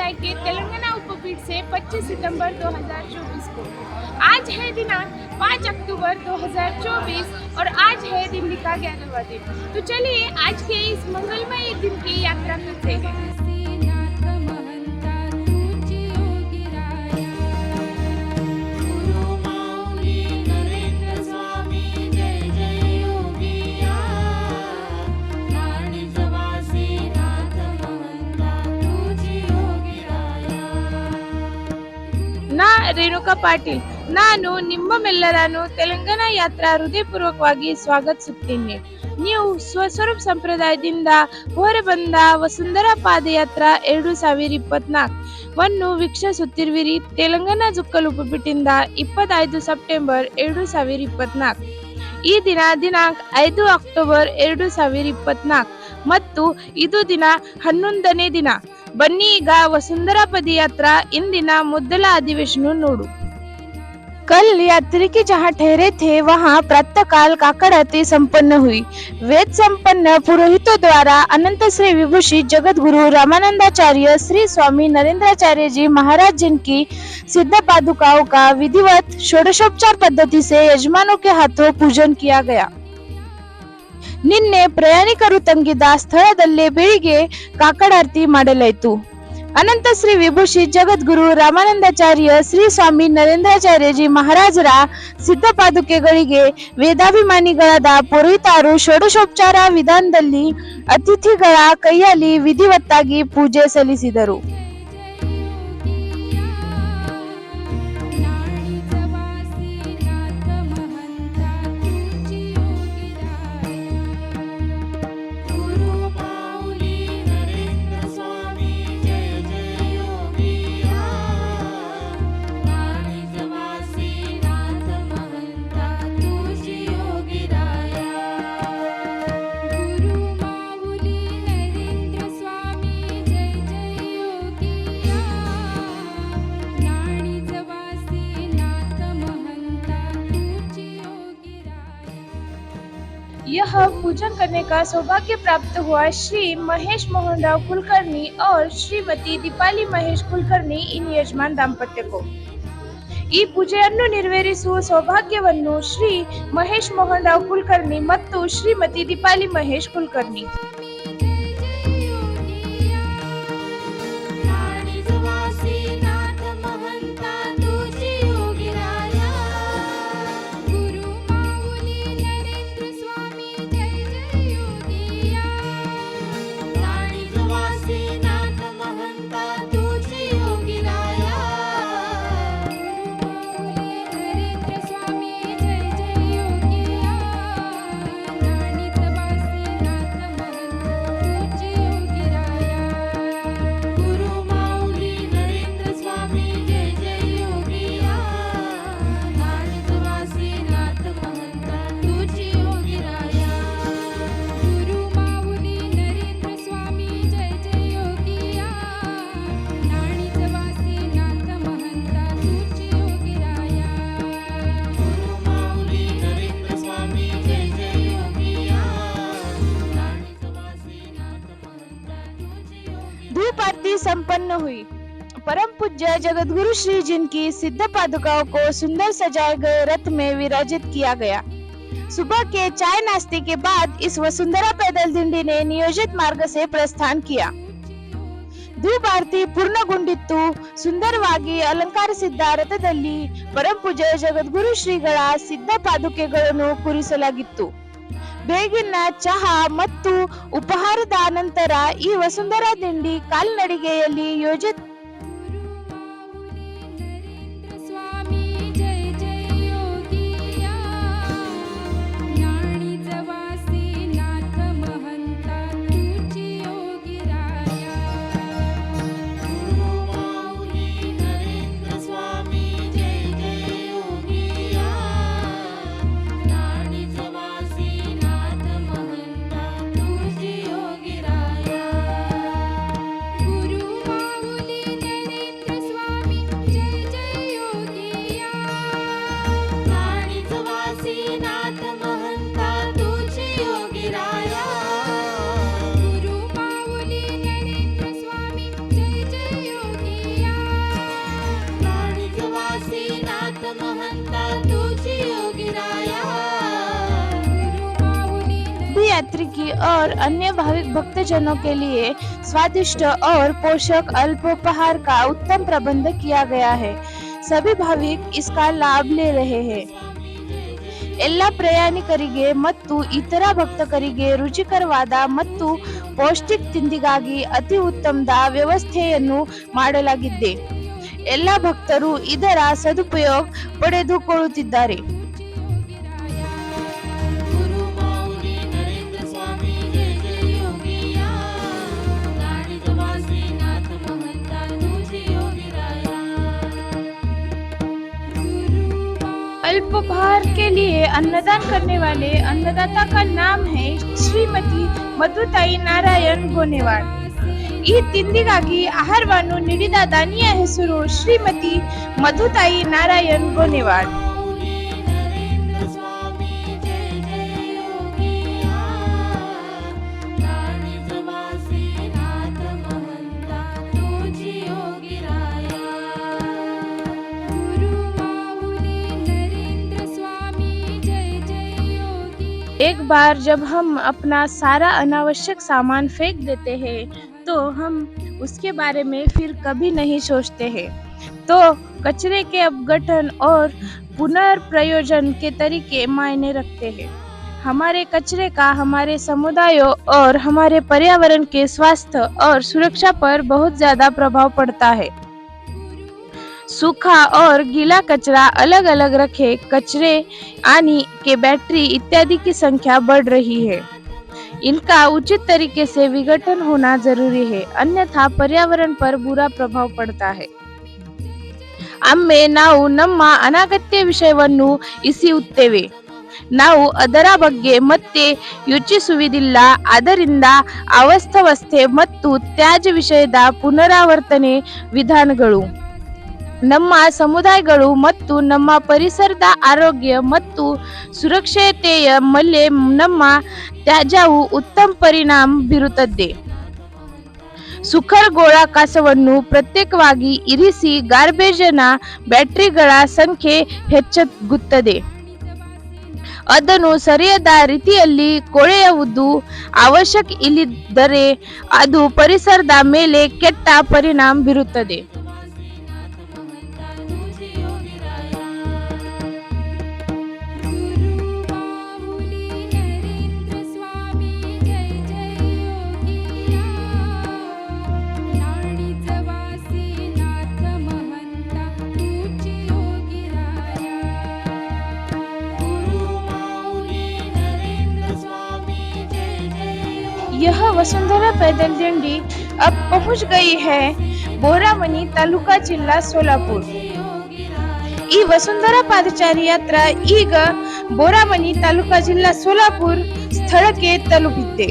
संप्रदाय के तेलंगाना उपपीठ से 25 सितंबर 2024 को। आज है दिनांक 5 अक्टूबर 2024 और आज है दिन का ग्यारहवा दिन तो चलिए, आज के इस मंगलमय दिन की यात्रा करते हैं। ರೇಣುಕಾ ಪಾಟೀಲ್. ನಾನು ನಿಮ್ಮಮೆಲ್ಲರನ್ನು ತೆಲಂಗಾಣ ಯಾತ್ರಾ ಹೃದಯಪೂರ್ವಕವಾಗಿ ಸ್ವಾಗತಿಸುತ್ತೇನೆ. ನೀವು ಸ್ವಸ್ವರೂಪ್ ಸಂಪ್ರದಾಯದಿಂದ ಹೊರಬಂದ ವಸುಂಧರಾ ಪಾದಯಾತ್ರಾ ಎರಡು ಸಾವಿರ ಇಪ್ಪತ್ನಾಲ್ಕು ವನ್ನು ವೀಕ್ಷಿಸುತ್ತಿರುವಿರಿ. ತೆಲಂಗಾಣ ಜುಕ್ಕಲು ಉಪಬಿಟ್ಟಿಂದ ಇಪ್ಪತ್ತೈದು ಸೆಪ್ಟೆಂಬರ್ ಎರಡು ಸಾವಿರ ಇಪ್ಪತ್ನಾಲ್ಕು. ಈ ದಿನ ದಿನಾಂಕ ಐದು ಅಕ್ಟೋಬರ್ ಎರಡು ಸಾವಿರ ಇಪ್ಪತ್ನಾಕ್ ಮತ್ತು ಇದು ದಿನ ಹನ್ನೊಂದನೇ ದಿನ. ಬನ್ನಿ ಈಗ ವಸುಂಧರಾ ಪದಯಾತ್ರ ಇಂದಿನ ಮೊದಲ ಅಧಿವೇಶನ ನೋಡು. कल यात्री की जहाँ ठहरे थे वहाँ प्रातःकाल काकड़ आरती संपन्न हुई वेद संपन्न पुरोहितों द्वारा अनंत श्री विभूषित जगत गुरु रामानंदाचार्य श्री स्वामी नरेंद्राचार्य जी महाराज जिनकी सिद्ध पादुकाओं का विधिवत षोडशोपचार पद्धति से यजमानों के हाथों पूजन किया गया ನಿನ್ನೆ ಪ್ರಯಾಣಿಕರು ತಂಗಿದ್ದ ಸ್ಥಳದಲ್ಲೇ ಬೆಳಿಗ್ಗೆ ಕಾಕಡಾರತಿ ಮಾಡಲಾಯಿತು ಅನಂತ ಶ್ರೀ ವಿಭೂಷಿ ಜಗದ್ಗುರು ರಾಮಾನಂದಾಚಾರ್ಯ ಶ್ರೀ ಸ್ವಾಮಿ ನರೇಂದ್ರಾಚಾರ್ಯಜಿ ಮಹಾರಾಜರ ಸಿದ್ಧಪಾದುಕೆಗಳಿಗೆ ವೇದಾಭಿಮಾನಿಗಳಾದ ಪುರೋಹಿತರು ಷೋಡಶೋಪಚಾರ ವಿಧಾನದಲ್ಲಿ ಅತಿಥಿಗಳ ಕೈಯಲ್ಲಿ ವಿಧಿವತ್ತಾಗಿ ಪೂಜೆ ಸಲ್ಲಿಸಿದರು. यह पूजन करने का सौभाग्य प्राप्त हुआ श्री महेश मोहन राव कुलकर्णी और श्रीमती दीपाली ಮಹೇಶ್ ಕುಲಕರ್ಣಿ ಇನ್ ಯಜಮಾನ್ ದಾಂಪತ್ಯಕ್ಕೂ ಈ ಪೂಜೆಯನ್ನು ನೆರವೇರಿಸುವ ಸೌಭಾಗ್ಯವನ್ನು ಶ್ರೀ ಮಹೇಶ್ ಮೋಹನ್ ರಾವ್ ಕುಲಕರ್ಣಿ ಮತ್ತು ಶ್ರೀಮತಿ ದೀಪಾಲಿ ಮಹೇಶ್ ಕುಲಕರ್ಣಿ संपन्न हुई परम पूज्य जगतगुरु श्री जिनकी सिद्ध पादुकाओं को सुंदर सजाए गए रथ में विराजित किया गया सुबह के चाय नाश्ते के बाद इस वसुंधरा पैदल दिंडी ने नियोजित मार्ग से प्रस्थान किया ಧೂಪ ಆರತಿ ಪೂರ್ಣಗೊಂಡಿತ್ತು ಸುಂದರವಾಗಿ ಅಲಂಕರಿಸಿದ್ದ ರಥದಲ್ಲಿ ಪರಮಪೂಜ್ಯ ಜಗದ್ಗುರು ಶ್ರೀಗಳ ಸಿದ್ಧ ಪಾದುಕೆಗಳನ್ನು ಕೂರಿಸಲಾಗಿತ್ತು ಬೇಗಿನ ಚಹಾ ಮತ್ತು ಉಪಹಾರದ ನಂತರ ಈ ವಸುಂಧರಾ ದಿಂಡಿ ಕಾಲ್ನಡಿಗೆಯಲ್ಲಿ ಯೋಜಿತ यात्री और अन्य भाविक भक्तजनों के लिए स्वादिष्ट और पोषक अल्पोपहार का उत्तम प्रबंध किया गया है सभी भाविक इसका लाभ ले रहे हैं ಎಲ್ಲ ಪ್ರಯಾಣಿಕರಿಗೆ ಮತ್ತು ಇತರ ಭಕ್ತಕರಿಗೆ ರುಚಿಕರವಾದ ಮತ್ತು ಪೌಷ್ಟಿಕ ತಿಂಡಿಗಾಗಿ ಅತಿ ಉತ್ತಮದ ವ್ಯವಸ್ಥೆಯನ್ನು ಮಾಡಲಾಗಿದೆ ಎಲ್ಲ ಭಕ್ತರು ಇದರ ಸದುಪಯೋಗ ಪಡೆದುಕೊಳ್ಳುತ್ತಿದ್ದಾರೆ अल्पोपहार के लिए अन्नदान करने वाले अन्नदाता का नाम है ಶ್ರೀಮತಿ ಮಧುತಾಯಿ ನಾರಾಯಣ್ ಗೋನೆವಾಡ್ ಈ ತಿಂಡಿಗಾಗಿ ಆಹಾರವನ್ನು ನೀಡಿದ ದಾನಿಯ ಹೆಸರು ಶ್ರೀಮತಿ ಮಧುತಾಯಿ ನಾರಾಯಣ್ ಗೋನೆವಾಡ್ एक बार जब हम अपना सारा अनावश्यक सामान फेंक देते हैं तो हम उसके बारे में फिर कभी नहीं सोचते हैं। तो कचरे के अपघटन और पुनर्प्रयोजन के तरीके मायने रखते हैं। हमारे कचरे का हमारे समुदायों और हमारे पर्यावरण के स्वास्थ्य और सुरक्षा पर बहुत ज़्यादा प्रभाव पड़ता है। सूखा और गीला कचरा अलग अलग रखे कचरे आनी के बैटरी इत्यादि की संख्या बढ़ रही है इनका उचित तरीके से विघटन होना जरूरी है अन्यथा पर्यावरण पर बुरा प्रभाव पड़ता है ಒಮ್ಮೆ ನಾವು ನಮ್ಮ ಅನಗತ್ಯ ವಿಷಯವನ್ನು ಇಸಿಯುತ್ತೇವೆ ನಾವು ಅದರ ಬಗ್ಗೆ ಮತ್ತೆ ಯೋಚಿಸುವುದಿಲ್ಲ ಅದರಿಂದ ಅವಾಸ್ತವಸ್ಥೆ ಮತ್ತು ತ್ಯಾಜ್ಯ ವಿಷಯದ ಪುನರಾವರ್ತನೆ ವಿಧಾನಗಳು ನಮ್ಮ ಸಮುದಾಯಗಳು ಮತ್ತು ನಮ್ಮ ಪರಿಸರದ ಆರೋಗ್ಯ ಮತ್ತು ಸುರಕ್ಷತೆಯ ಮೇಲೆ ನಮ್ಮ ತ್ಯಾಜ್ಯವು ಉತ್ತಮ ಪರಿಣಾಮ ಬೀರುತ್ತದೆ. ಸುಖರ್ ಗೋಳಾಕಾಶವನ್ನು ಪ್ರತ್ಯೇಕವಾಗಿ ಇರಿಸಿ ಗಾರ್ಬೇಜನ ಬ್ಯಾಟರಿಗಳ ಸಂಖ್ಯೆ ಹೆಚ್ಚಾಗುತ್ತದೆ. ಅದನ್ನು ಸರಿಯಾದ ರೀತಿಯಲ್ಲಿ ಕೊಳೆಯುವುದು ಅವಶ್ಯಕ ಇಲ್ಲದಿದ್ದರೆ ಅದು ಪರಿಸರದ ಮೇಲೆ ಕೆಟ್ಟ ಪರಿಣಾಮ ಬೀರುತ್ತದೆ. वसुंधरा पैदल दिंडी अब पहुंच गई है बोरामनी तालुका जिल्हा सोलापूर. ई वसुंधरा पादचारी यात्रा ई ग बोरामणी तालुका जिल्हा सोलापूर स्थळके तलुबिते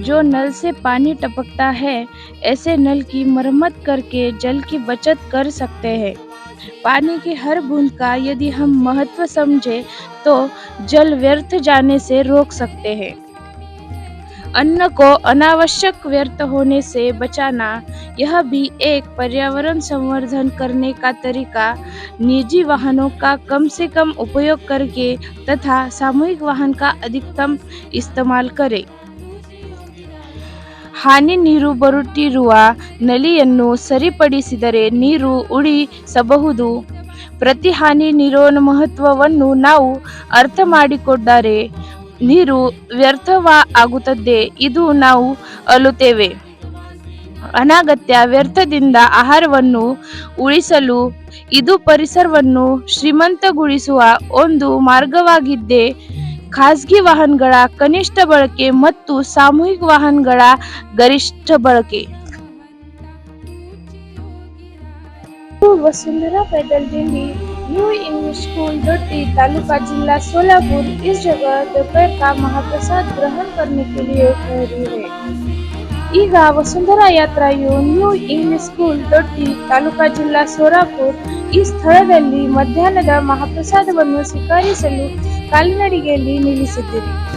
जो नल से पानी टपकता है, ऐसे नल की मरम्मत करके जल की बचत कर सकते हैं। पानी की हर बूंद का यदि हम महत्व समझे तो जल व्यर्थ जाने से रोक सकते हैं। अन्न को अनावश्यक व्यर्थ होने से बचाना, यह भी एक पर्यावरण संवर्धन करने का तरीका। निजी वाहनों का कम से कम उपयोग करके तथा सामूहिक वाहन का अधिकतम इस्तेमाल करें। ಹಾನಿ ನೀರು ಬರುತ್ತಿರುವ ನಲಿಯನ್ನು ಸರಿಪಡಿಸಿದರೆ ನೀರು ಉಳಿಸಬಹುದು ಪ್ರತಿ ಹಾನಿ ನೀರಿನ ಮಹತ್ವವನ್ನು ನಾವು ಅರ್ಥ ಮಾಡಿಕೊಂಡರೆ ನೀರು ವ್ಯರ್ಥವ ಆಗುತ್ತದೆ, ಇದು ನಾವು ಅಲ್ಲುತ್ತೇವೆ. ಅನಗತ್ಯ ವ್ಯರ್ಥದಿಂದ ಆಹಾರವನ್ನು ಉಳಿಸಲು ಇದು ಪರಿಸರವನ್ನು ಶ್ರೀಮಂತಗೊಳಿಸುವ ಒಂದು ಮಾರ್ಗವಾಗಿದ್ದೇ ಖಾಸಗಿ ವಾಹನಗಳ ಕನಿಷ್ಠ ಬಳಕೆ ಮತ್ತು ಸಾಮೂಹಿಕ ವಾಹನಗಳ ಗರಿಷ್ಠ ಬಳಕೆ वसुंधरा पैदल दिंडी new English school Doti taluka जिला सोलापुर इस जगह दोपहर का महाप्रसाद ग्रहण करने के लिए ठहरी है ಈಗ Vasundhara ಯಾತ್ರೆಯು new English school Doddi taluka ಜಿಲ್ಲಾ ಸೋಲಾಪುರ್ ಈ ಸ್ಥಳದಲ್ಲಿ ಮಧ್ಯಾಹ್ನದ ಮಹಾಪ್ರಸಾದವನ್ನು ಸ್ವೀಕರಿಸಲು ಕಾಲ್ನಡಿಗೆಯಲ್ಲಿ ನಿಲ್ಲಿಸಿದ್ದೀರಿ.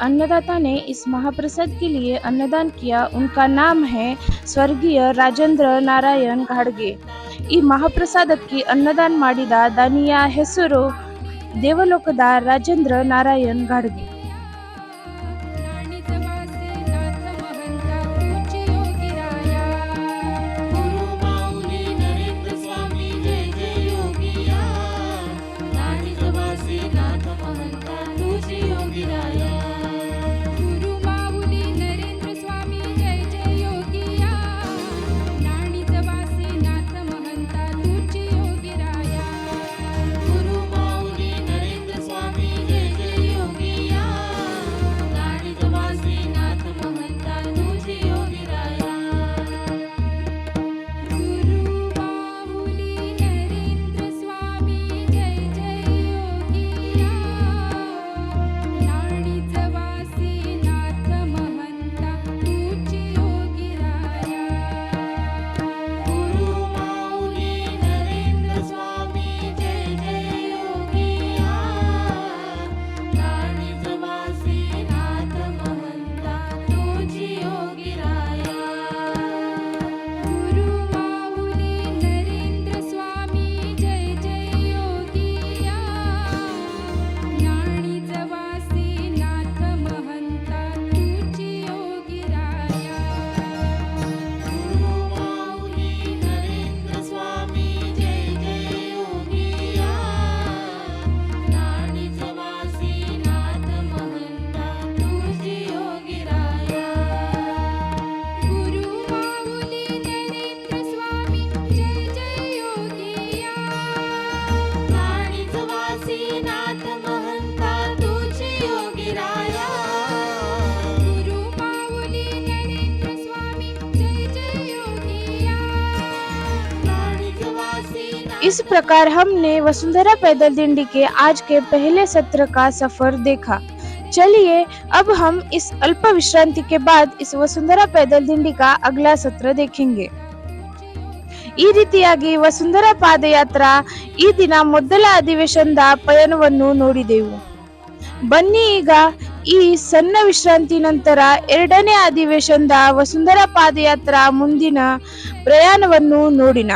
अन्नदाता ने इस महाप्रसाद के लिए अन्नदान किया उनका नाम है ಸ್ವರ್ಗೀಯ ರಾಜೇಂದ್ರ ನಾರಾಯಣ್ ಘಾಡ್ಗೆ ಈ ಮಹಾಪ್ರಸಾದಕ್ಕೆ ಅನ್ನದಾನ ಮಾಡಿದ ದಾನಿಯ ಹೆಸರು ದೇವಲೋಕದ ರಾಜೇಂದ್ರ ನಾರಾಯಣ್ ಘಾಡ್ಗೆ इस प्रकार हमने वसुंधरा पैदल दिंडी के आज के पहले सत्र का सफर देखा चलिए अब हम इस अल्प विश्रांति के बाद इस वसुंधरा पैदल दिंडी का अगला सत्र देखेंगे ಈ ರೀತಿಯಾಗಿ ವಸುಂಧರಾ ಪಾದಯಾತ್ರಾ ಈ ದಿನ ಮೊದಲ ಅಧಿವೇಶನದ ಪಯಣವನ್ನು ನೋಡಿದೆವು ಬನ್ನಿ ಈಗ ಈ ಸಣ್ಣ ವಿಶ್ರಾಂತಿ ನಂತರ ಎರಡನೇ ಅಧಿವೇಶನದ ವಸುಂಧರಾ ಪಾದಯಾತ್ರಾ ಮುಂದಿನ ಪ್ರಯಾಣವನ್ನು ನೋಡಿನ